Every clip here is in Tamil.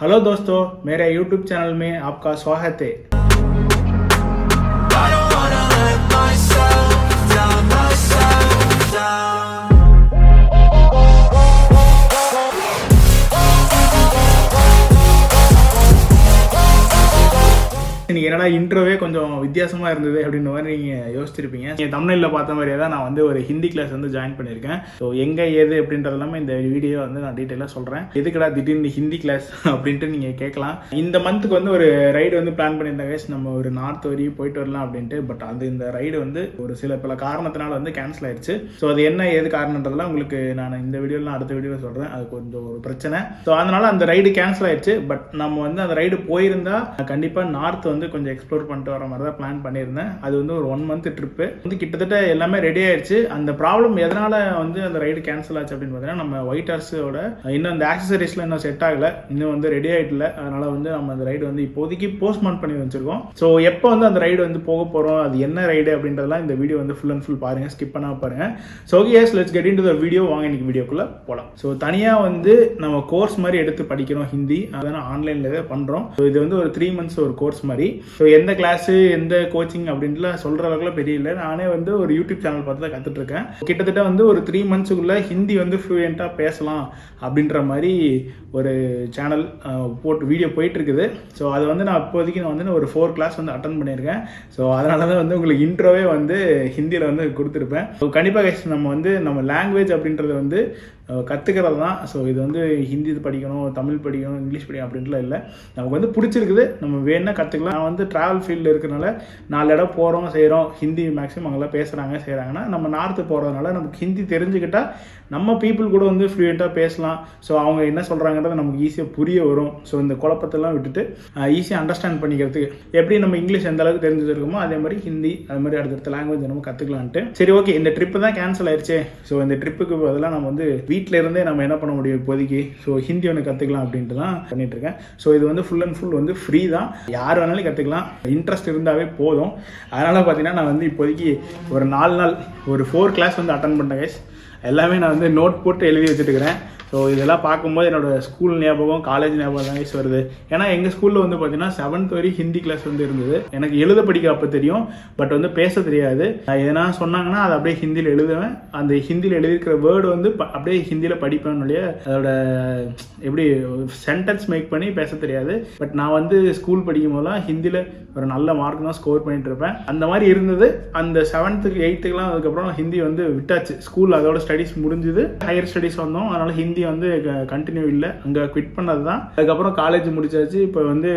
हेलो दोस्तों मेरे यूट्यूब चैनल में आपका स्वागत है। இன்னைக்கு என்னடா இன்ட்ரோவே கொஞ்சம் வித்தியாசமா இருந்தது அப்படின்ற மாதிரி நீங்க யோசிச்சிருப்பீங்க. நீங்க தமிழ்ல பார்த்த மாதிரியே தான் நான் வந்து ஒரு ஹிந்தி கிளாஸ் வந்து ஜாயின் பண்ணியிருக்கேன். ஸோ எங்க ஏது அப்படின்றது எல்லாமே இந்த வீடியோ வந்து நான் டீட்டெயிலாக சொல்றேன். எதுக்குடா திடீர்னு ஹிந்தி கிளாஸ் அப்படின்ட்டு நீங்க கேட்கலாம். இந்த மந்த்துக்கு வந்து ஒரு ரைடு வந்து பிளான் பண்ணியிருந்தாங்க கேஸ் நம்ம ஒரு நார்த் வரையும் போயிட்டு வரலாம் அப்படின்ட்டு. பட் அது இந்த ரைடு வந்து ஒரு சில பல காரணத்தினால வந்து கேன்சல் ஆயிடுச்சு ஸோ அது என்ன ஏது காரணன்றதெல்லாம் உங்களுக்கு நான் இந்த வீடியோவில் அடுத்த வீடியோவில் சொல்றேன். அது கொஞ்சம் ஒரு பிரச்சனை. ஸோ அதனால அந்த ரைடு கேன்சல் ஆயிடுச்சு பட் நம்ம வந்து அந்த ரைடு போயிருந்தா கண்டிப்பா நார்த் வந்து கொஞ்சம் எக்ஸ்ப்ளோர் பண்ணிட்டு வர மாதிரி தான் பிளான் பண்ணியிருந்தேன். அது வந்து ஒரு ஒன் மந்த் ட்ரிப்பு வந்து கிட்டத்தட்ட எல்லாமே ரெடி ஆயிடுச்சு. அந்த ப்ராப்ளம் எதனால வந்து அந்த ரைடு கேன்சல் ஆச்சு அப்படின்னு பார்த்தீங்கன்னா நம்ம ஒயிட் ஹார்ஸோட இன்னும் அந்த ஆக்சசரிஸ்லாம் இன்னும் செட் ஆகல. இன்னும் வந்து ரெடி ஆகிட்டல அதனால வந்து நம்ம அந்த ரைடு வந்து இப்போதைக்கு போஸ்ட்மான் பண்ணி வச்சிருக்கோம். ஸோ எப்போ வந்து அந்த ரைடு வந்து போக போகிறோம் அது என்ன ரைடு அப்படின்றதெல்லாம் இந்த வீடியோ வந்து ஃபுல் அண்ட் ஃபுல் பாருங்க. ஸ்கிப் பண்ணா பாருங்க. So yes let's get into the video வாங்க இன்னைக்கு வீடியோக்குள்ள போகலாம் ஸோ தனியாக வந்து நம்ம கோர்ஸ் மாதிரி எடுத்து படிக்கிறோம் ஹிந்தி. அதனால் ஆன்லைனில் தான் பண்ணுறோம் ஸோ இது வந்து ஒரு த்ரீ மந்த்ஸ் ஒரு கோர்ஸ் மாதிரி. ஸோ எந்த கிளாஸு எந்த கோச்சிங் அப்படின்ட்டுலாம் சொல்கிற அளவுக்குலாம் பெரிய இல்லை. நானே வந்து ஒரு யூடியூப் சேனல் பார்த்து தான் கற்றுட்ருக்கேன் கிட்டத்தட்ட வந்து ஒரு த்ரீ மந்த்ஸுக்குள்ளே ஹிந்தி வந்து ஃப்ளூயண்ட்டாக பேசலாம் அப்படின்ற மாதிரி ஒரு சேனல் போட்டு வீடியோ போயிட்டுருக்குது ஸோ அதை வந்து நான் இப்போதைக்கு நான் வந்து ஒரு ஃபோர் கிளாஸ் வந்து அட்டன் பண்ணியிருக்கேன். ஸோ அதனால தான் வந்து உங்களுக்கு இன்ட்ரோவே வந்து ஹிந்தியில் வந்து கொடுத்துருப்பேன். ஸோ கண்டிப்பாக நம்ம வந்து நம்ம லாங்குவேஜ் அப்படின்றது வந்து கற்றுக்கிறது தான் ஸோ இது வந்து ஹிந்தி படிக்கணும் தமிழ் படிக்கணும் இங்கிலீஷ் படிக்கணும் அப்படின்ட்டுலாம் இல்லை. நமக்கு வந்து பிடிச்சிருக்குது. நம்ம வேணால் கற்றுக்கலாம் நான் வந்து ட்ராவல் ஃபீல்டில் இருக்கிறனால நாலு இடம் போகிறோம் செய்கிறோம் ஹிந்தி மேக்ஸிமம் அங்கெல்லாம் பேசுகிறாங்க செய்கிறாங்கன்னா நம்ம நார்த்து போகிறதுனால நமக்கு ஹிந்தி தெரிஞ்சுக்கிட்டால் நம்ம பீப்புள் கூட வந்து ஃப்ளூயண்ட்டாக பேசலாம். ஸோ அவங்க என்ன சொல்கிறாங்கன்றது நமக்கு ஈஸியாக புரிய வரும். ஸோ இந்த குழப்பத்தெல்லாம் விட்டுட்டு ஈஸியாக அண்டர்ஸ்டாண்ட் பண்ணிக்கிறதுக்கு எப்படி நம்ம இங்கிலீஷ் எந்த அளவுக்கு தெரிஞ்சு வச்சிருக்கோமோ அதே மாதிரி ஹிந்தி அது மாதிரி அடுத்தடுத்த லாங்குவேஜ் நம்ம கற்றுக்கலான்ட்டு சரி ஓகே இந்த ட்ரிப்பு தான் கேன்சல் ஆயிடுச்சு ஸோ இந்த ட்ரிப்புக்கு பதிலாக நம்ம வந்து வீட்டில் இருந்தே நம்ம என்ன பண்ண முடியும் இப்போதைக்கு? ஸோ ஹிந்தி ஒன்று கற்றுக்கலாம் அப்படின்ட்டு தான் பண்ணிட்டு இருக்கேன். ஸோ இது வந்து ஃபுல் அண்ட் ஃபுல் வந்து ஃப்ரீ தான். யார் வேணாலும் கற்றுக்கலாம் இன்ட்ரெஸ்ட் இருந்தாவே போதும். அதனால் பார்த்தீங்கன்னா நான் வந்து இப்போதைக்கு ஒரு நாலு நாள் ஒரு ஃபோர் கிளாஸ் வந்து அட்டன் பண்ணேன் guys. எல்லாமே நான் வந்து நோட் போட்டு எழுதி வச்சுட்டுக்கிறேன் ஸோ இதெல்லாம் பார்க்கும்போது என்னோட ஸ்கூல் ஞாபகம் காலேஜ் ஞாபகம் தான் வயசு வருது. ஏன்னா எங்கள் ஸ்கூலில் வந்து பார்த்தீங்கன்னா செவன்த் வரை ஹிந்தி கிளாஸ் வந்து இருந்தது. எனக்கு எழுத படிக்க அப்போ தெரியும் பட் வந்து பேச தெரியாது. நான் எதனா சொன்னாங்கன்னா அதை அப்படியே ஹிந்தியில் எழுதுவேன். அந்த ஹிந்தியில் எழுதியிருக்கிற வேர்டு வந்து அப்படியே ஹிந்தியில் படிப்பேன் அதோட எப்படி சென்டென்ஸ் மேக் பண்ணி பேச தெரியாது. பட் நான் வந்து ஸ்கூல் படிக்கும் போதெல்லாம் ஹிந்தியில் ஒரு நல்ல மார்க் தான் ஸ்கோர் பண்ணிட்டு இருப்பேன் அந்த மாதிரி இருந்தது. அந்த செவன்த்துக்கு எயித்துக்குலாம் அதுக்கப்புறம் ஹிந்தி வந்து விட்டாச்சு. ஸ்கூல் அதோட ஸ்டடீஸ் முடிஞ்சுது. ஹையர் ஸ்டடீஸ் வந்தோம். அதனால் ஹிந்தி வந்து கண்டினியூ இல்லை. அங்கே குவிட் பண்ணது தான் அதுக்கப்புறம் காலேஜ் முடிச்சாச்சு. இப்போ வந்து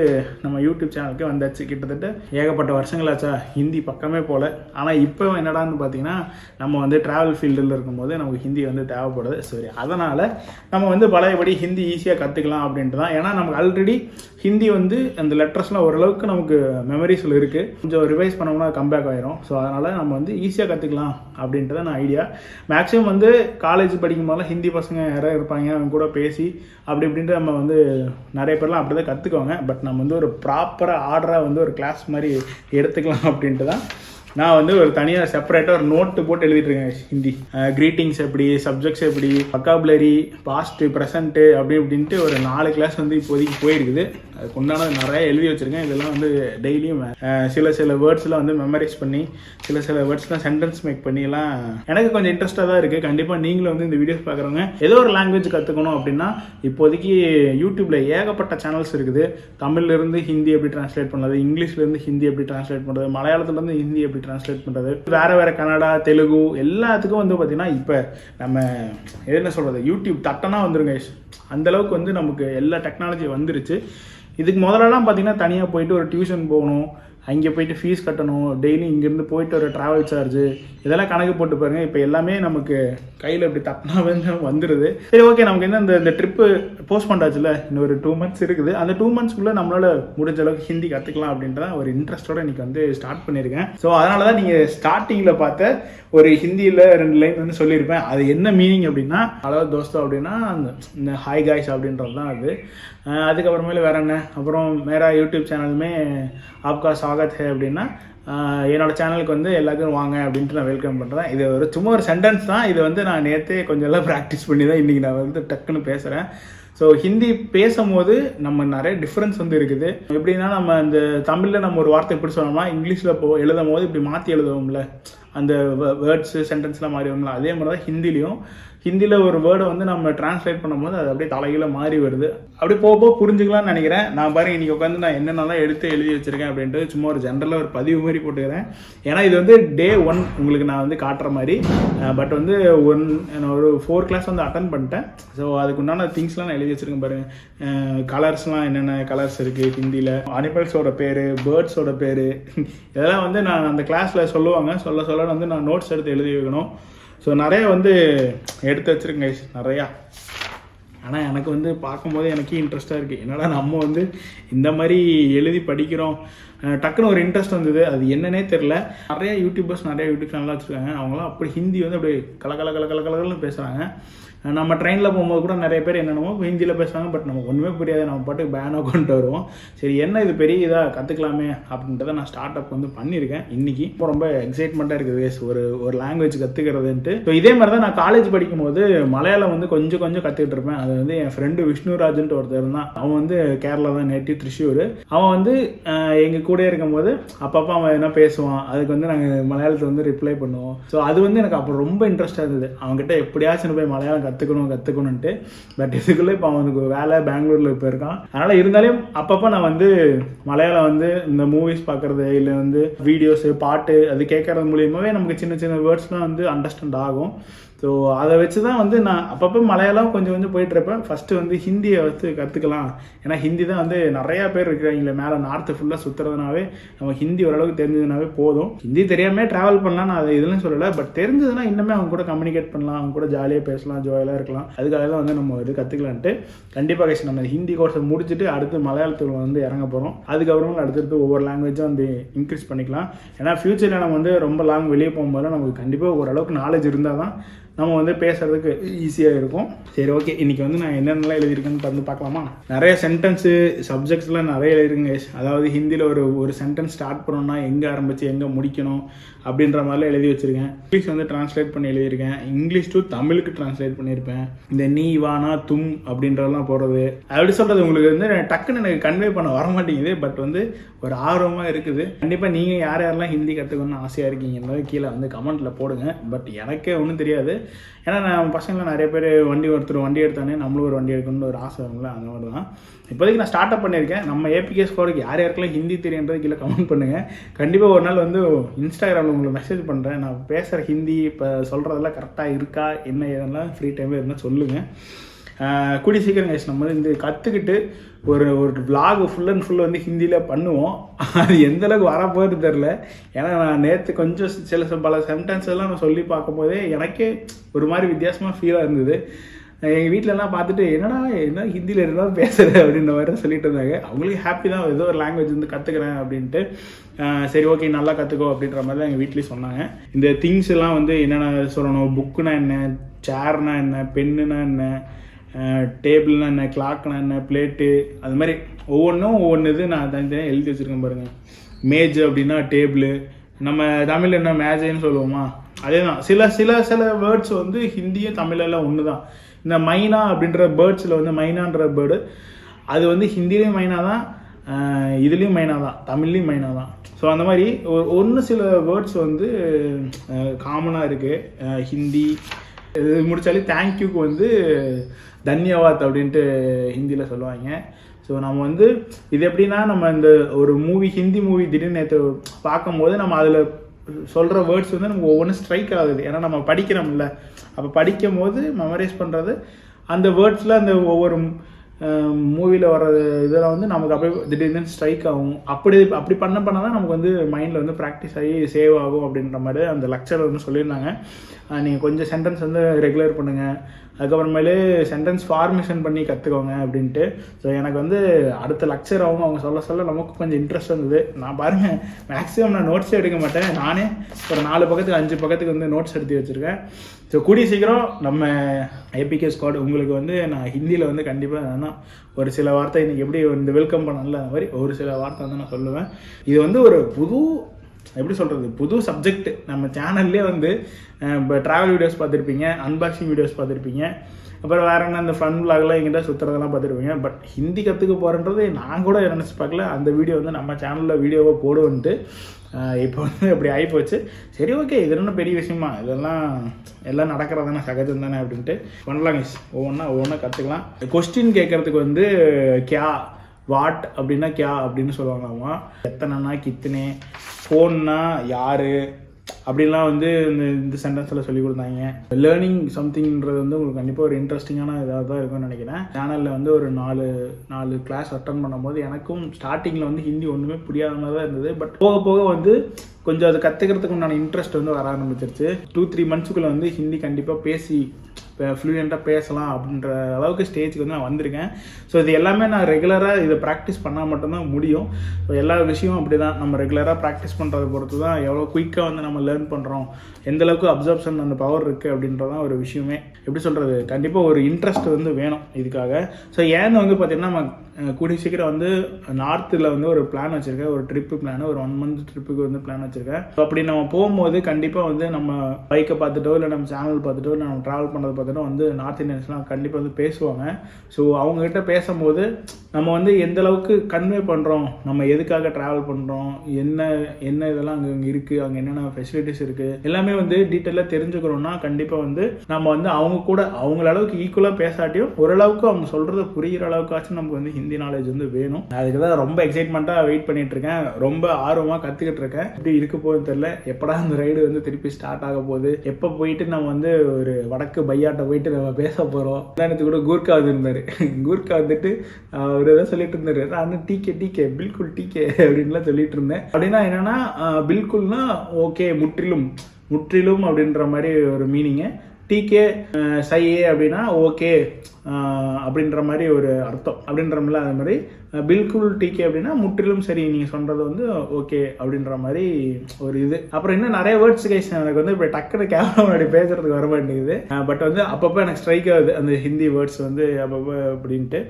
நம்ம யூடியூப் சேனலுக்கு வந்தாச்சு. கிட்டத்தட்ட ஏகப்பட்ட வருஷங்களாச்சா. ஹிந்தி பக்கமே போல. ஆனால் இப்போ என்னடான்னு பார்த்தீங்கன்னா நம்ம வந்து ட்ராவல் ஃபீல்டில் இருக்கும்போது நமக்கு ஹிந்தி வந்து தேவைப்படுது. சரி அதனால் நம்ம வந்து பழையபடி ஹிந்தி ஈஸியாக கற்றுக்கலாம் அப்படின்ட்டு தான் ஏன்னா நமக்கு ஆல்ரெடி ஹிந்தி வந்து அந்த லெட்டர்ஸ்லாம் ஓரளவுக்கு நமக்கு மெமரிஸில் இருக்குது கொஞ்சம் ரிவைஸ் பண்ணோம்னா கம்பேக் ஆயிரும். ஸோ அதனால் நம்ம வந்து ஈஸியாக கற்றுக்கலாம் அப்படின்றத நான் ஐடியா மேக்ஸிமம் வந்து காலேஜ் படிக்கும்போதெல்லாம் ஹிந்தி பசங்க யாராவது இருப்பாங்க. அவங்க கூட பேசி அப்படி இப்படின்ட்டு நம்ம வந்து நிறைய பேர்லாம் அப்படி தான் கற்றுக்குவாங்க பட் நம்ம வந்து ஒரு ப்ராப்பராக ஆர்டராக வந்து ஒரு கிளாஸ் மாதிரி எடுத்துக்கலாம் அப்படின்ட்டு தான் நான் வந்து ஒரு தனியாக செப்பரேட்டாக ஒரு நோட்டு போட்டு எழுதிட்டுருக்கேன் ஹிந்தி. க்ரீட்டிங்ஸ் எப்படி சப்ஜெக்ட்ஸ் எப்படி வக்காபுலரி பாஸ்ட்டு ப்ரெசண்ட்டு அப்படி இப்படின்ட்டு ஒரு நாலு கிளாஸ் வந்து இப்போதைக்கு போயிருக்குது. அதுக்கு உண்டான நிறைய எழுதி வச்சுருக்கேன். இதெல்லாம் வந்து டெய்லியும் சில சில வேர்ட்ஸ்லாம் வந்து மெமரைஸ் பண்ணி சில சில வேர்ட்ஸ்லாம் சென்டென்ஸ் மேக் பண்ணியெல்லாம் எனக்கு கொஞ்சம் இன்ட்ரெஸ்ட்டாக தான் இருக்குது கண்டிப்பாக நீங்களும் வந்து இந்த வீடியோஸ் பார்க்குறவங்க ஏதோ ஒரு லாங்குவேஜ் கற்றுக்கணும் அப்படின்னா இப்போதைக்கு யூடியூப்பில் ஏகப்பட்ட சேனல்ஸ் இருக்குது. தமிழ்லேருந்து ஹிந்தி எப்படி டிரான்ஸ்லேட் பண்ணுறது இங்கிலீஷ்லேருந்து ஹிந்தி எப்படி டிரான்ஸ்லேட் பண்ணுறது மலையாளத்துலேருந்து ஹிந்தி எப்படி டிரான்ஸ்லேட் பண்ணுறது வேற வேற கன்னடா தெலுங்கு எல்லாத்துக்கும் வந்து பார்த்தீங்கன்னா இப்போ நம்ம என்ன சொல்றது யூடியூப் தட்டனா வந்துருங்க. அந்த அளவுக்கு வந்து நமக்கு எல்லா டெக்னாலஜி வந்துருச்சு. இதுக்கு முதலெல்லாம் பார்த்தீங்கன்னா தனியாக போயிட்டு ஒரு டியூஷன் போகணும். அங்கே போயிட்டு ஃபீஸ் கட்டணும் டெய்லி இங்கேருந்து போயிட்டு ஒரு ட்ராவல் சார்ஜு இதெல்லாம் கணக்கு போட்டு பாருங்கள் இப்போ எல்லாமே நமக்கு கையில் இப்படி தப்புனாவே வந்துடுது சரி ஓகே நமக்கு என்ன இந்த இந்த ட்ரிப்பு போஸ்ட் பண்ணாச்சுல இன்னும் ஒரு டூ மந்த்ஸ் இருக்குது. அந்த டூ மந்த்ஸ்க்குள்ளே நம்மளால் முடிஞ்ச அளவுக்கு ஹிந்தி கற்றுக்கலாம் அப்படின்றத ஒரு இன்ட்ரெஸ்ட்டோட இன்னைக்கு வந்து ஸ்டார்ட் பண்ணியிருக்கேன். ஸோ அதனால தான் நீங்கள் ஸ்டார்டிங்கில் பார்த்த ஒரு ஹிந்தியில் ரெண்டு லைன் வந்து சொல்லியிருப்பேன். அது என்ன மீனிங் அப்படின்னா அதாவது தோஸ்தோ அப்படின்னா அந்த இந்த ஹாய் காய்ஸ் அப்படின்றது தான் அது. அதுக்கப்புறமேல வேற என்ன? அப்புறம் வேற யூடியூப் சேனலுமே ஆப்கா ஸ்வாகத் ஹே அப்படின்னா என்னோடய என்னோட சேனலுக்கு வந்து எல்லாத்தையும் வாங்க அப்படின்ட்டு நான் வெல்கம் பண்ணுறேன் இது ஒரு சும்மா ஒரு சென்டென்ஸ் தான். இது வந்து நான் நேற்றே கொஞ்சம் எல்லாம் ப்ராக்டிஸ் பண்ணி தான் இன்றைக்கி நான் வந்து டக்குன்னு பேசுகிறேன் ஸோ ஸோ ஹிந்தி பேசும்போது நம்ம நிறைய டிஃப்ரென்ஸ் வந்து இருக்குது. எப்படின்னா நம்ம இந்த தமிழில் நம்ம ஒரு வார்த்தை எப்படி சொல்லணும்னா இங்கிலீஷில் போ எழுதும் போது இப்படி மாற்றி எழுதுவோம்ல. அந்த வேர்ட்ஸு சென்டென்ஸ்லாம் மாறி வரும்ல அதே மாதிரி தான் ஹிந்திலையும். ஹிந்தியில் ஒரு வேர்டை வந்து நம்ம டிரான்ஸ்லேட் பண்ணும்போது அது அப்படியே தலைகீழ மாறி வருது. அப்படி போக போக புரிஞ்சுக்கலாம்னு நினைக்கிறேன். நான் பாருங்க இன்றைக்கி உட்காந்து நான் என்னென்னலாம் எடுத்து எழுதி வச்சிருக்கேன் அப்படின்ட்டு சும்மா ஒரு ஜென்ரலாக ஒரு பதிவு மாதிரி போட்டுக்கிறேன். ஏன்னா இது வந்து டே ஒன் உங்களுக்கு நான் வந்து காட்டுற மாதிரி. பட் வந்து ஒன் நான் ஒரு ஃபோர் கிளாஸ் வந்து அட்டன் பண்ணிட்டேன். ஸோ அதுக்கு உண்டான திங்ஸ்லாம் நான் எழுதி வச்சிருக்கேன் பாருங்க. கலர்ஸ்லாம் என்னென்ன கலர்ஸ் இருக்குது ஹிந்தியில் அனிமல்ஸோட பேர் பேர்ட்ஸோட பேர். இதெல்லாம் வந்து நான் அந்த கிளாஸில் சொல்லுவாங்க. சொல்ல சொல்ல வந்து நான் நோட்ஸ் எடுத்து எழுதி வைக்கணும். ஸோ நிறைய வந்து எடுத்து வச்சிருக்கேன் நிறையா. ஆனால் எனக்கு வந்து பார்க்கும்போது எனக்கே இன்ட்ரெஸ்ட்டாக இருக்குது என்னடா நம்ம வந்து இந்த மாதிரி எழுதி படிக்கிறோம். டக்குன்னு ஒரு இன்ட்ரெஸ்ட் வந்தது. அது என்னன்னே தெரில நிறைய யூடியூபர்ஸ் நிறைய யூடியூப் சேனலாக வச்சுருக்காங்க. அவங்களாம் அப்படி ஹிந்தி வந்து அப்படியே கல கல கல கல கலகலன்னு பேசுகிறாங்க நம்ம ட்ரெயினில் போகும்போது கூட நிறைய பேர் என்னென்னமோ ஹிந்தியில் பேசுவாங்க பட் நமக்கு ஒன்றுமே புரியாது. நம்ம பாட்டுக்கு பேனாக கொண்டு வருவோம். சரி என்ன இது பெரிய இதாக கற்றுக்கலாமே அப்படின்றத நான் ஸ்டார்ட் அப் வந்து பண்ணியிருக்கேன் இன்றைக்கி இப்போ ரொம்ப எக்ஸைட்மெண்ட்டாக இருக்குது. ஒரு ஒரு லாங்குவேஜ் கற்றுக்கிறதுன்ட்டு ஸோ இதே மாதிரி தான் நான் காலேஜ் படிக்கும்போது மலையாளம் வந்து கொஞ்சம் கொஞ்சம் கற்றுக்கிட்டு இருப்பேன். அது வந்து என் ஃப்ரெண்டு விஷ்ணுராஜன்ட்டு ஒருத்தர் இருந்தான். அவன் வந்து கேரளா தான் நேட்டிவ் திருஷூர் அவன் வந்து எங்கள் கூட இருக்கும்போது அப்பப்போ அவன் என்ன பேசுவான். அதுக்கு வந்து நாங்கள் மலையாளத்தில் வந்து ரிப்ளை பண்ணுவோம். ஸோ அது வந்து எனக்கு அப்போ ரொம்ப இன்ட்ரெஸ்டாக இருந்தது. அவன்கிட்ட எப்படியாச்சும் போய் மலையாளம் கற்றுக்கணும் கற்றுக்கணுன்ட்டு பட் இதுக்குள்ளே இப்போ அவனுக்கு வேலை பெங்களூரில் இப்போ இருக்கான். அதனால் இருந்தாலும் அப்பப்போ நான் வந்து மலையாளம் வந்து இந்த மூவிஸ் பார்க்குறது இல்லை வந்து வீடியோஸு பாட்டு அது கேட்கறது மூலியமாகவே நமக்கு சின்ன சின்ன வேர்ட்ஸ்லாம் வந்து அண்டர்ஸ்டாண்ட் ஆகும். ஸோ அதை வச்சு தான் வந்து நான் அப்பப்போ மலையாளம் கொஞ்சம் கொஞ்சம் போயிட்டுருப்பேன் ஃபஸ்ட்டு வந்து ஹிந்தியை வந்து கற்றுக்கலாம் ஏன்னா ஹிந்தி தான் வந்து நிறையா பேர் இருக்கிறாங்களே மேலே நார்த்து ஃபுல்லாக சுற்றுறதுனாவே நம்ம ஹிந்தி ஓரளவுக்கு தெரிஞ்சதுனாவே போதும். ஹிந்தி தெரியாமல் ட்ராவல் பண்ணலாம் நான் அதை இதுலன்னு சொல்லலை. பட் தெரிஞ்சதுன்னா இன்னுமே அவங்க கூட கம்யூனிகேட் பண்ணலாம். அவங்க கூட ஜாலியாக பேசலாம் ஜோயலாக இருக்கலாம். அதுக்காக தான் வந்து நம்ம இது கற்றுக்கலான்ட்டு கண்டிப்பாக கஷ்டம் நம்ம ஹிந்தி கோர்ஸை முடிச்சுட்டு அடுத்து மலையாளத்தில் வந்து இறங்க போகிறோம் அதுக்கப்புறம் அடுத்தடுத்து ஒவ்வொரு லாங்குவேஜும் வந்து இன்க்ரீஸ் பண்ணிக்கலாம். ஏன்னா ஃப்யூச்சரில் நம்ம வந்து ரொம்ப லாங் வெளியே போகும்போது நமக்கு கண்டிப்பாக ஓரளவுக்கு நாலேஜ் இருந்தால் தான் நம்ம வந்து பேசுறதுக்கு ஈஸியாக இருக்கும். சரி ஓகே இன்னைக்கு வந்து நான் என்னென்னலாம் எழுதியிருக்கேன்னு வந்து பார்க்கலாமா? நிறைய சென்டென்ஸு சப்ஜெக்ட்ஸ்லாம் நிறைய எழுதிருங்க அதாவது ஹிந்தியில் ஒரு ஒரு சென்டென்ஸ் ஸ்டார்ட் பண்ணோம்னா எங்கே ஆரம்பித்து எங்கே முடிக்கணும் அப்படின்ற மாதிரிலாம் எழுதி வச்சிருக்கேன். இங்கிலீஷ் வந்து டிரான்ஸ்லேட் பண்ணி எழுதியிருக்கேன். இங்கிலீஷ் டு தமிழுக்கு டிரான்ஸ்லேட் பண்ணியிருப்பேன். இந்த நீ வானா தும் அப்படின்றதெல்லாம் போடுறது. அப்படி சொல்கிறது உங்களுக்கு வந்து டக்குன்னு எனக்கு கன்வே பண்ண வர மாட்டேங்குது பட் வந்து ஒரு ஆர்வமாக இருக்குது. கண்டிப்பாக நீங்கள் யார் யாரெல்லாம் ஹிந்தி கற்றுக்கணும்னு ஆசையாக இருக்கீங்கன்றது கீழே வந்து கமெண்ட்டில் போடுங்க. பட் எனக்கே ஒன்றும் தெரியாது. ஏன்னா நான் பசங்களை நிறைய பேர் வண்டி ஒருத்தர் வண்டி எடுத்தானே நம்மளும் ஒரு வண்டி எடுக்கணும்னு ஒரு ஆசை வரும்ல அந்த மாதிரி தான் இப்போதைக்கு நான் ஸ்டார்ட் அப் பண்ணியிருக்கேன். நம்ம ஏபிகே ஸ்கோருக்கு யார் யாருக்கெல்லாம் ஹிந்தி தெரியுன்றது கீழே கமெண்ட் பண்ணுங்கள் கண்டிப்பாக ஒரு நாள் வந்து இன்ஸ்டாகிராமில் உங்களுக்கு மெசேஜ் பண்ணுறேன் நான் பேசுகிற ஹிந்தி இப்போ சொல்கிறதெல்லாம் கரெக்டாக இருக்கா என்ன ஏதெல்லாம் ஃப்ரீ டைமில் இருந்தால் சொல்லுங்கள் கூடிய சீக்கிரம் guys நம்ம வந்து இந்த கற்றுக்கிட்டு ஒரு ஒரு vlog ஃபுல் அண்ட் ஃபுல் வந்து ஹிந்தியில் பண்ணுவோம். அது எந்த அளவுக்கு வரப்போகுது தெரில ஏன்னா நான் நேற்று கொஞ்சம் சில பல சென்டென்ஸ் எல்லாம் நான் சொல்லி பார்க்கும்போதே எனக்கே ஒரு மாதிரி வித்தியாசமாக ஃபீலாக இருந்தது. எங்கள் வீட்டிலலாம் பார்த்துட்டு என்னடா என்ன ஹிந்தியில் இருந்தால் பேசுகிற அப்படின்ற மாதிரி சொல்லிட்டு இருந்தாங்க. அவங்களுக்கு ஹாப்பி தான் ஏதோ ஒரு லாங்குவேஜ் வந்து கற்றுக்குறேன் அப்படின்ட்டு சரி ஓகே நல்லா கற்றுக்கோ அப்படின்ற மாதிரி தான் எங்கள் வீட்லேயும் சொன்னாங்க. இந்த திங்ஸ் எல்லாம் வந்து என்னென்ன சொல்லணும்? புக்குனா என்ன? சேர்னா என்ன? பென்னுனா என்ன? டேபிள்னா என்ன கிளாக்னா என்ன பிளேட்டு அது மாதிரி ஒவ்வொன்றும் ஒவ்வொன்று இது நான் தனித்தனியாக எழுதி வச்சுருக்கேன் பாருங்கள் மேஜ் அப்படின்னா டேபிள் நம்ம தமிழ் என்ன மேஜைன்னு சொல்லுவோமா? அதே தான் சில சில சில வேர்ட்ஸ் வந்து ஹிந்தியும் தமிழெல்லாம் ஒன்று தான் இந்த மைனா அப்படின்ற பேர்ட்ஸில் வந்து மைனான்ற பேர்டு அது வந்து ஹிந்திலையும் மைனா தான் இதுலேயும் மைனா தான். தமிழ்லேயும் மைனா தான். ஸோ அந்த மாதிரி ஒன்று சில வேர்ட்ஸ் வந்து காமனாக இருக்குது ஹிந்தி இது முடித்தாலே தேங்க்யூக்கு வந்து தன்யவாத் அப்படின்ட்டு ஹிந்தியில் சொல்லுவாங்க. ஸோ நம்ம வந்து இது எப்படின்னா நம்ம இந்த ஒரு மூவி ஹிந்தி மூவி திடீர்னு நேற்று பார்க்கும்போது நம்ம அதில் சொல்கிற வேர்ட்ஸ் வந்து நமக்கு ஒவ்வொன்றும் ஸ்ட்ரைக் ஆகுது. ஏன்னா நம்ம படிக்கிறோம்ல. அப்போ படிக்கும் போது மெமரைஸ் பண்ணுறது அந்த வேர்ட்ஸில் அந்த ஒவ்வொரு மூவியில் வர இதெல்லாம் வந்து நமக்கு அப்படியே திடீர்னு ஸ்ட்ரைக் ஆகும். அப்படி அப்படி பண்ண பண்ண தான் நமக்கு வந்து மைண்டில் வந்து ப்ராக்டிஸ் ஆகி சேவ் ஆகும் அப்படின்ற மாதிரி அந்த லெக்சர் வந்து சொல்லியிருந்தாங்க. நீங்கள் கொஞ்சம் சென்டென்ஸ் வந்து ரெகுலர் பண்ணுங்கள் அதுக்கப்புறமேலு சென்டென்ஸ் ஃபார்மேஷன் பண்ணி கற்றுக்கோங்க அப்படின்ட்டு. ஸோ எனக்கு வந்து அடுத்த லெக்சர் அவங்க அவங்க சொல்ல சொல்ல நமக்கு கொஞ்சம் இன்ட்ரெஸ்ட் வந்தது. நான் பாருங்க மேக்ஸிமம் நான் நோட்ஸே எடுக்க மாட்டேன். நானே ஒரு நாலு பக்கத்துக்கு அஞ்சு பக்கத்துக்கு வந்து நோட்ஸ் எடுத்து வச்சுருக்கேன். ஸோ கூடிய சீக்கிரம் நம்ம ஐபிகே ஸ்குவாட் உங்களுக்கு வந்து நான் ஹிந்தியில் வந்து கண்டிப்பாக என்னன்னா ஒரு சில வார்த்தை இன்றைக்கி எப்படி இந்த வெல்கம் பண்ணல அந்த மாதிரி ஒரு சில வார்த்தை வந்து நான் சொல்லுவேன். இது வந்து ஒரு புது எப்படி சொல்கிறது புது சப்ஜெக்ட் நம்ம சேனல்லே வந்து இப்போ ட்ராவல் வீடியோஸ் பார்த்துருப்பீங்க அன்பாக்சிங் வீடியோஸ் பார்த்துருப்பீங்க. அப்புறம் வேற என்ன இந்த ஃபன் விளாக்லாம் எங்கிட்ட சுற்றுறதெல்லாம் பார்த்துருப்பீங்க. பட் ஹிந்தி கற்றுக்க போகிறன்றது நான் கூட நினச்சி பார்க்கல. அந்த வீடியோ வந்து நம்ம சேனலில் வீடியோவை போடுவோன்ட்டு இப்போ வந்து அப்படி ஆகிப்போச்சு சரி ஓகே இது என்ன பெரிய விஷயமா? இதெல்லாம் எல்லாம் நடக்கிறது தானே சகஜம் தானே அப்படின்ட்டு பண்ணலாம் guys. ஒவ்வொன்றா ஒவ்வொன்றா கற்றுக்கலாம் கொஸ்டின் கேட்குறதுக்கு வந்து கியா வாட் அப்படின்னா கியா அப்படின்னு சொல்லுவாங்களாமா? எத்தனைனா கித்தனே ஃபோன்னா யாரு? அப்படின்லாம் வந்து இந்த இந்த சென்டென்ஸில் சொல்லி கொடுத்தாங்க. லேர்னிங் சம்திங்ன்றது வந்து உங்களுக்கு கண்டிப்பாக ஒரு இன்ட்ரெஸ்டிங்கான இதாக தான் இருக்கும்னு நினைக்கிறேன். சேனலில் வந்து ஒரு நாலு நாலு கிளாஸ் அட்டன் பண்ணும்போது எனக்கும் ஸ்டார்டிங்கில் வந்து ஹிந்தி ஒன்றுமே புரியாத மாதிரி தான் இருந்தது. பட் போக போக வந்து கொஞ்சம் அது கற்றுக்கிறதுக்கு உண்டான இன்ட்ரெஸ்ட் வந்து வர ஆரம்பிச்சிருச்சு. டூ த்ரீ மந்த்ஸுக்குள்ளே வந்து ஹிந்தி கண்டிப்பாக பேசி இப்போ ஃப்ளூயண்ட்டாக பேசலாம் அப்படின்ற அளவுக்கு ஸ்டேஜுக்கு வந்து நான் வந்திருக்கேன். ஸோ இது எல்லாமே நான் ரெகுலராக இதை ப்ராக்டிஸ் பண்ணால் மட்டும்தான் முடியும். ஸோ எல்லா விஷயமும் அப்படி தான் நம்ம ரெகுலராக ப்ராக்டிஸ் பண்ணுறதை பொறுத்து தான் எவ்வளோ குயிக்காக வந்து நம்ம லேர்ன் பண்ணுறோம் எந்த அளவுக்கு அப்சர்ப்ஷன் அந்த பவர் இருக்குது அப்படின்றதான் ஒரு விஷயமே. எப்படி சொல்கிறது கண்டிப்பாக ஒரு இன்ட்ரெஸ்ட் வந்து வேணும் இதுக்காக. ஸோ ஏன்னு வந்து பார்த்திங்கன்னா நம்ம கூடிய சீக்கிரம் வந்து நார்த்தில் வந்து ஒரு பிளான் வச்சுருக்கேன். ஒரு ட்ரிப்பு பிளான் ஒரு ஒன் மந்த் ட்ரிப்புக்கு வந்து பிளான் வச்சுருக்கேன். அப்படி நம்ம போகும்போது கண்டிப்பாக வந்து நம்ம பைக்கை பார்த்துட்டோ இல்லை நம்ம சேனல் பார்த்துட்டோ இல்லை நம்ம ட்ராவல் பண்ணுறது பார்த்துட்டோ வந்து நார்த் இந்தியன்ஸ்லாம் கண்டிப்பாக வந்து பேசுவாங்க. ஸோ அவங்ககிட்ட பேசும்போது நம்ம வந்து எந்த அளவுக்கு கன்வே பண்ணுறோம் நம்ம எதுக்காக ட்ராவல் பண்ணுறோம் என்ன என்ன இதெல்லாம் அங்கே அங்கே இருக்குது அங்கே என்னென்ன ஃபெசிலிட்டிஸ் இருக்குது எல்லாமே வந்து டீட்டெயிலாக தெரிஞ்சுக்கிறோம்னா கண்டிப்பாக வந்து நம்ம வந்து அவங்க கூட அவங்கள அளவுக்கு ஈக்குவலாக பேசாட்டியும் ஓரளவுக்கு அவங்க சொல்கிறத புரிகிற அளவுக்காச்சும் நமக்கு வந்து ஹிந்தி நாலேஜ் வந்து வேணும். அதுக்கு தான் ரொம்ப எக்ஸைட்மெண்ட்டாக வெயிட் பண்ணிட்டு இருக்கேன். ரொம்ப ஆர்வமாக கற்றுக்கிட்டு இருக்கேன். எப்படி இருக்க போகுதுன்னு தெரில எப்படா அந்த ரைடு வந்து திருப்பி ஸ்டார்ட் ஆக போகுது? எப்போ போயிட்டு நம்ம வந்து ஒரு வடக்கு பையாட்ட போயிட்டு நம்ம பேச போகிறோம் நேரத்துக்கு கூட கூர்க்கா வந்திருந்தாரு. கூர்க்கா வந்துட்டு அவர் ஏதோ சொல்லிட்டு இருந்தாரு. நான் டீக்கே டீக்கே பில்குல் டீக்கே அப்படின்லாம் சொல்லிட்டு இருந்தேன். அப்படின்னா என்னன்னா பில்குல்னா ஓகே முற்றிலும் முற்றிலும் அப்படின்ற மாதிரி ஒரு மீனிங்கு டிகே சையே அப்படின்னா ஓகே அப்படின்ற மாதிரி ஒரு அர்த்தம். அப்படின்றமில்ல அது மாதிரி பில்குல் டிகே அப்படின்னா முற்றிலும் சரி நீங்கள் சொல்கிறது வந்து ஓகே அப்படின்ற மாதிரி ஒரு இது. அப்புறம் இன்னும் நிறைய வேர்ட்ஸ் கைஸ் எனக்கு வந்து இப்போ டக்குனு கேமரா முன்னாடி பேசுகிறதுக்கு வர மாட்டேங்குது. பட் வந்து அப்பப்போ எனக்கு ஸ்ட்ரைக் ஆகுது அந்த ஹிந்தி வேர்ட்ஸ் வந்து அப்பப்போ அப்படின்ட்டு.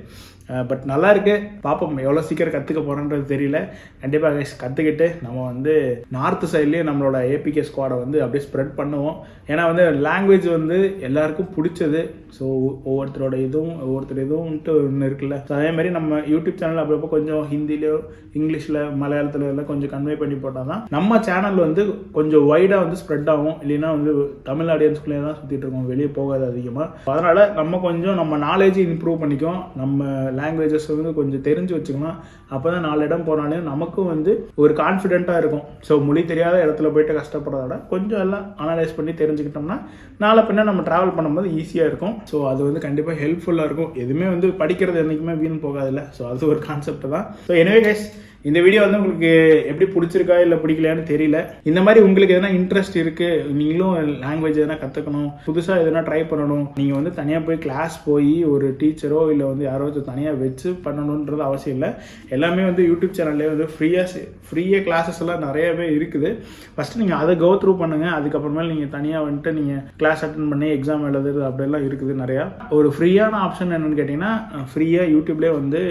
பட் நல்லா இருக்கு. பார்ப்போம் எவ்வளோ சீக்கிரம் கற்றுக்க போகிறோன்றது தெரியல. கண்டிப்பாக கைஸ் கற்றுக்கிட்டு நம்ம வந்து நார்த் சைட்லேயும் நம்மளோட ஏபிகே ஸ்குவாடை வந்து அப்படியே ஸ்ப்ரெட் பண்ணுவோம். ஏன்னா வந்து லாங்குவேஜ் வந்து எல்லாருக்கும் பிடிச்சது. ஸோ ஒவ்வொருத்தரோட இதுவும் ஒவ்வொருத்தர் இதுவும்ட்டு ஒன்று இருக்குல்ல. ஸோ அதே மாதிரி நம்ம யூடியூப் சேனல் அப்பப்போ கொஞ்சம் ஹிந்திலையோ இங்கிலீஷில் மலையாளத்தில் எல்லாம் கொஞ்சம் கன்வே பண்ணி போட்டால் தான் நம்ம சேனல் வந்து கொஞ்சம் வைடாக வந்து ஸ்ப்ரெட் ஆகும். இல்லைன்னா வந்து தமிழ் ஆடியன்ஸ்குள்ளே தான் சுற்றிட்டு இருக்கோம். வெளியே போகாது அதிகமாக அதனால் நம்ம கொஞ்சம் நம்ம நாலேஜ் இம்ப்ரூவ் பண்ணிக்கும் நம்ம லாங்குவேஜஸ் வந்து கொஞ்சம் தெரிஞ்சு வச்சுக்கலாம் அப்போ தான் நாலு இடம் போனாலே நமக்கும் வந்து ஒரு கான்ஃபிடென்ட்டாக இருக்கும். ஸோ மொழி தெரியாத இடத்துல போயிட்டு கஷ்டப்படுறத விட கொஞ்சம் எல்லாம் அனலைஸ் பண்ணி தெரிஞ்சுக்கிட்டோம்னா நாளை பின்ன நம்ம ட்ராவல் பண்ணும்போது ஈஸியாக இருக்கும். ஸோ அது வந்து கண்டிப்பாக ஹெல்ப்ஃபுல்லாக இருக்கும். எதுவுமே வந்து படிக்கிறது என்றைக்குமே வீண் போகாதில்ல. ஸோ அது ஒரு கான்செப்ட் தான். ஸோ எனவே கைஸ் இந்த வீடியோ வந்து உங்களுக்கு எப்படி பிடிச்சிருக்கா இல்லை பிடிக்கலையான்னு தெரியல. இந்த மாதிரி உங்களுக்கு எதனா இன்ட்ரெஸ்ட் இருக்கு நீங்களும் லாங்குவேஜ் எதனா கற்றுக்கணும் புதுசாக எதனா ட்ரை பண்ணணும் நீங்கள் வந்து தனியாக போய் கிளாஸ் போய் ஒரு டீச்சரோ இல்லை வந்து யாராச்சும் தனியாக வச்சு பண்ணணுன்றது அவசியம் இல்லை. எல்லாமே வந்து யூடியூப் சேனல்லே வந்து ஃப்ரீயாக ஃப்ரீயாக கிளாஸஸ் எல்லாம் நிறையவே இருக்குது. ஃபஸ்ட்டு நீங்கள் அதை கோ த்ரூ பண்ணுங்கள் அதுக்கப்புறமேல நீங்கள் தனியாக வந்துட்டு நீங்கள் கிளாஸ் அட்டன் பண்ணி எக்ஸாம் எழுதுறது அப்படியெல்லாம் இருக்குது நிறையா. ஒரு ஃப்ரீயான ஆப்ஷன் என்னென்னு கேட்டிங்கன்னா ஃப்ரீயாக யூடியூப்லேயே வந்து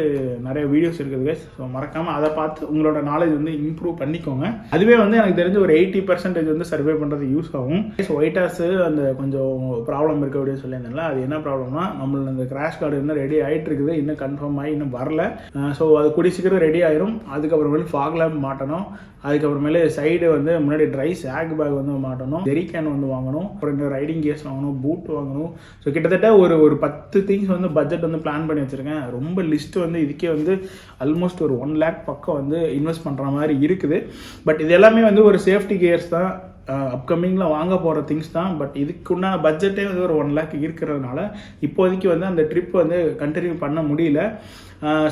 நிறைய வீடியோஸ் இருக்குது ஸோ மறக்காமல் அதை பார்த்து உங்களோட நாலேஜ் வந்து இம்ப்ரூவ் பண்ணிக்கோங்க. அதுவே வந்து எனக்கு தெரிஞ்ச ஒரு எயிட்டி பர்சன்டேஜ் வந்து சர்வே பண்ணுறது யூஸ் ஆகும். ஒயிட் ஹார்ஸ் அந்த கொஞ்சம் ப்ராப்ளம் இருக்கு அப்படின்னு சொல்லியிருந்தேன்ல அது என்ன ப்ராப்ளம்னா நம்மள அந்த கிராஷ் கார்டு இன்னும் ரெடி ஆகிட்டு இருக்குது இன்னும் கன்ஃபார்ம் ஆகி இன்னும் வரல. ஸோ அது குடி சீக்கிரம் ரெடி ஆயிரும். அதுக்கப்புறமேல ஃபாக் லேம்ப் மாட்டணும். அதுக்கப்புறமேலு சைடு வந்து முன்னாடி ட்ரை சாக் பேக் வந்து மாட்டணும். ஜெரிகேன் வந்து வாங்கணும். அப்புறம் இந்த ரைடிங் கேஸ் வாங்கணும் பூட் வாங்கணும். ஸோ கிட்டத்தட்ட ஒரு ஒரு பத்து திங்ஸ் வந்து பட்ஜெட் வந்து பிளான் பண்ணி வச்சுருக்கேன். ரொம்ப லிஸ்ட் வந்து இதுக்கே வந்து ஆல்மோஸ்ட் ஒரு ஒன் லேக் பக்கம் வந்து இன்வெஸ்ட் பண்ணுற மாதிரி இருக்குது. பட் இது எல்லாமே வந்து ஒரு சேஃப்டி கியர்ஸ் தான். அப்கமிங்கில் வாங்க போகிற திங்ஸ் தான். பட் இதுக்குண்டான பட்ஜெட்டே வந்து ஒரு ஒன் லேக் இருக்கிறதுனால இப்போதைக்கு வந்து அந்த ட்ரிப் வந்து கண்டினியூ பண்ண முடியல.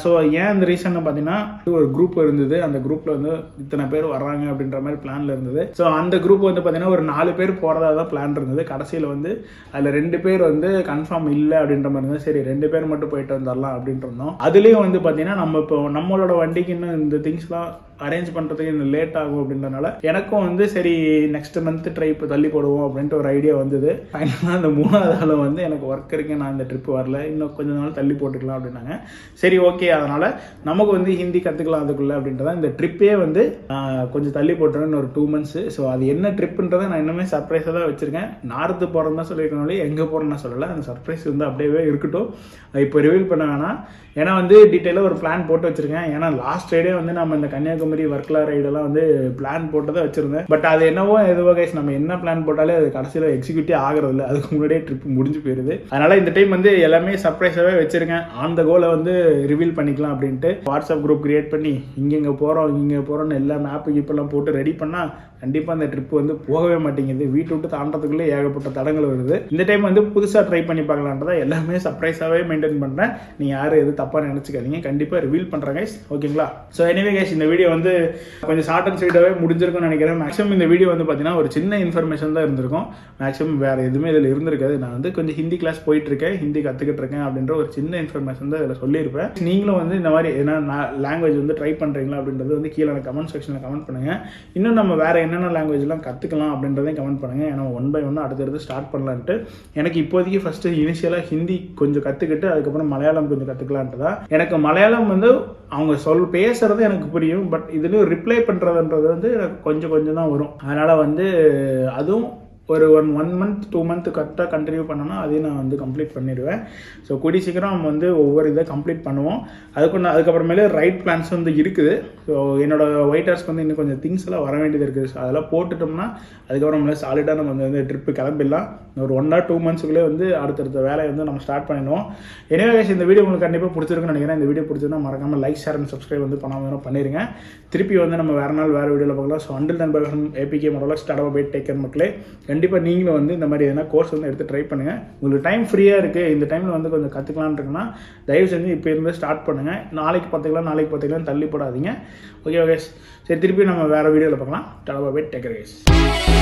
ஸோ ஏன் அந்த ரீசன் பார்த்தீங்கன்னா ஒரு குரூப் இருந்தது. அந்த குரூப்பில் வந்து இத்தனை பேர் வர்றாங்க அப்படின்ற மாதிரி பிளான்ல இருந்தது. ஸோ அந்த குரூப் வந்து பார்த்தீங்கன்னா ஒரு நாலு பேர் போகிறதா தான் பிளான் இருந்தது. கடைசியில் வந்து அதில் ரெண்டு பேர் வந்து கன்ஃபார்ம் இல்லை அப்படின்ற மாதிரி இருந்தது. சரி ரெண்டு பேர் மட்டும் போயிட்டு வந்துடலாம் அப்படின்ட்டு இருந்தோம். அதுலேயும் வந்து பார்த்தீங்கன்னா நம்ம இப்போ நம்மளோட வண்டிக்கு இன்னும் இந்த திங்ஸ்லாம் அரேஞ்ச் பண்ணுறதுக்கு இன்னும் லேட் ஆகும் அப்படின்றனால எனக்கும் வந்து சரி நெக்ஸ்ட் மந்த் ட்ரிப் தள்ளி போடுவோம் அப்படின்ட்டு ஒரு ஐடியா வந்தது. ஃபைனலாக அந்த மூணாவது ஆள் வந்து எனக்கு ஒர்க் இருக்கு. நான் இந்த ட்ரிப் வரல. இன்னும் கொஞ்ச நாள் தள்ளி போட்டுக்கலாம் அப்படின்னாங்க. சரி ஓகே அதனால நமக்கு வந்து ஹிந்தி கற்றுக்கலாம் அதுக்குள்ள அப்படின்றத இந்த ட்ரிப்பே வந்து கொஞ்சம் தள்ளி போட்டுருன்னு ஒரு டூ மந்த்ஸ் ஸோ அது என்ன ட்ரிப்புன்றதை நான் இன்னுமே சர்ப்ரைஸாக தான் வச்சிருக்கேன். நார்த்து போகிறேன்னு தான் சொல்லியிருக்கனாலே எங்கே போகிறேன்னு சொல்லலை. அந்த சர்ப்ரைஸ் வந்து அப்படியே இருக்கட்டும். இப்போ ரிவீல் பண்ண வேணாம். ஏன்னா வந்து டீட்டெயிலாக ஒரு பிளான் போட்டு வச்சிருக்கேன். ஏன்னா லாஸ்ட் ரைடே வந்து நம்ம இந்த கன்னியாகுமரி வர்க்கலா ரைடெல்லாம் வந்து பிளான் போட்டு தான் வச்சிருந்தேன். பட் அது என்னவோ எதுவோ கைஸ் நம்ம என்ன பிளான் போட்டாலே அது கடைசியில் எக்ஸிக்யூட்டிவ் ஆகிறது இல்லை அதுக்கு முன்னாடியே ட்ரிப் முடிஞ்சு போயிருது. அதனால் இந்த டைம் வந்து எல்லாமே சர்ப்ரைஸாகவே வச்சிருக்கேன். ஆன் த கோலை வந்து ரிவீல் பண்ணிக்கலாம் அப்படின்ட்டு வாட்ஸ்அப் குரூப் கிரியேட் பண்ணி இங்கே இங்கே போகிறோம் இங்கே போகிறோன்னு எல்லா மேப்பு கீப்பெல்லாம் போட்டு ரெடி பண்ணால் கண்டிப்பாக அந்த ட்ரிப் வந்து போகவே மாட்டேங்குது. வீட்டு விட்டு தாண்டதுக்குள்ளே ஏகப்பட்ட தடங்கள் வருது. இந்த டைம் வந்து புதுசாக ட்ரை பண்ணி பார்க்கலான்றதா எல்லாமே சர்ப்ரைஸாகவே மெயின்டைன் பண்ணுறேன் நீங்கள் யாரும் எதுவும் தப்பாக நினச்சிக்காதீங்க. கண்டிப்பாக ரிவீல் பண்ணுறேன் கைஸ் ஓகேங்களா ஸோ எனிவே கைஸ் இந்த வீடியோ வந்து கொஞ்சம் ஷார்ட் அண்ட் ஸ்வீட்டாகவே முடிஞ்சிருக்கும்னு நினைக்கிறேன். மேக்ஸிமம் இந்த வீடியோ வந்து பார்த்தீங்கன்னா ஒரு சின்ன இன்ஃபர்மேஷன் தான் இருந்திருக்கும். மேக்ஸிமம் வேறு எதுவுமே இதில் இருந்திருக்காது. நான் வந்து கொஞ்சம் ஹிந்தி கிளாஸ் போயிட்டுருக்கேன். ஹிந்தி கற்றுக்கிட்டு இருக்கேன் அப்படின்ற ஒரு சின்ன இன்ஃபர்மேஷன் தான் இதில் சொல்லியிருப்பேன். நீங்களும் வந்து இந்த மாதிரி என்ன லாங்குவேஜ் வந்து ட்ரை பண்ணுறீங்களா அப்படின்றது வந்து கீழே கமெண்ட் செக்ஷனில் கமெண்ட் பண்ணுங்கள் இன்னும் நம்ம வேறு என்னென்ன லாங்குவேஜ்லாம் கற்றுக்கலாம் அப்படின்றதையும் கமெண்ட் பண்ணுங்கள் ஏன்னா ஒன் பை ஒன்று அடுத்தடுத்து ஸ்டார்ட் பண்ணலான்ட்டு. எனக்கு இப்போதைக்கு ஃபஸ்ட்டு இனிஷியலாக ஹிந்தி கொஞ்சம் கற்றுக்கிட்டு அதுக்கப்புறம் மலையாளம் கொஞ்சம் கற்றுக்கலான்ட்டு தான் எனக்கு மலையாளம் வந்து அவங்க சொல் பேசுறது எனக்கு புரியும். பட் இதுலேயும் ரிப்ளை பண்ணுறதுன்றது வந்து எனக்கு கொஞ்சம் கொஞ்சம் தான் வரும். அதனால் வந்து அதுவும் ஒரு one one month two month கரெக்டாக கண்டினியூ பண்ணோன்னா அதையும் நான் வந்து கம்ப்ளீட் பண்ணிடுவேன். ஸோ கூடி சீக்கிரம் நம்ம வந்து ஒவ்வொரு இதை கம்ப்ளீட் பண்ணுவோம். அதுக்கு நான் அதுக்கப்புறமேலே ரைட் பிளான்ஸ் வந்து இருக்குது. ஸோ என்னோட ஒயிட் வந்து இன்னும் கொஞ்சம் திங்ஸ் எல்லாம் வர வேண்டியது இருக்குது. ஸோ அதெல்லாம் போட்டுட்டோம்னா அதுக்கப்புறம் சாலிடாக நம்ம வந்து ட்ரிப்பு கிளம்பிடலாம். ஒரு ஒன் ஆர் டூ மந்த்ஸுக்குள்ளே வந்து அடுத்தடுத்த வேலையை வந்து நம்ம ஸ்டார்ட் பண்ணிடுவோம். எனவே இந்த வீடியோ உங்களுக்கு கண்டிப்பாக பிடிச்சிருக்குன்னு நினைக்கிறேன். இந்த வீடியோ பிடிச்சிருந்தா மறக்காமல் லைக் ஷேர் அண்ட் சப்ஸ்கிரைப் வந்து பண்ணாமல் பண்ணிருங்க. திருப்பி வந்து நம்ம வேறு நாள் வேறு வீடியோவில் பார்க்கலாம். ஸோ அண்டில் நண்பர் ஏபிகே மொடல ஸ்டார்ட் பைட் டேக்கர் மக்களே. கண்டிப்பாக நீங்களும் வந்து இந்த மாதிரி எதனா கோர்ஸ் வந்து எடுத்து ட்ரை பண்ணுங்கள் உங்களுக்கு டைம் ஃப்ரீயாக இருக்குது இந்த டைமில் வந்து கொஞ்சம் கற்றுக்கலான் இருக்குன்னா தயவு செஞ்சு இப்போ இருந்து ஸ்டார்ட் பண்ணுங்கள் நாளைக்கு பார்த்துக்கலாம் நாளைக்கு பார்த்துக்கலாம் தள்ளி போடாதீங்க. ஓகே ஓகே சரி திருப்பி நம்ம வேறு வீடியோவில் பார்க்கலாம். டலபா பை டேக்கர் கைஸ்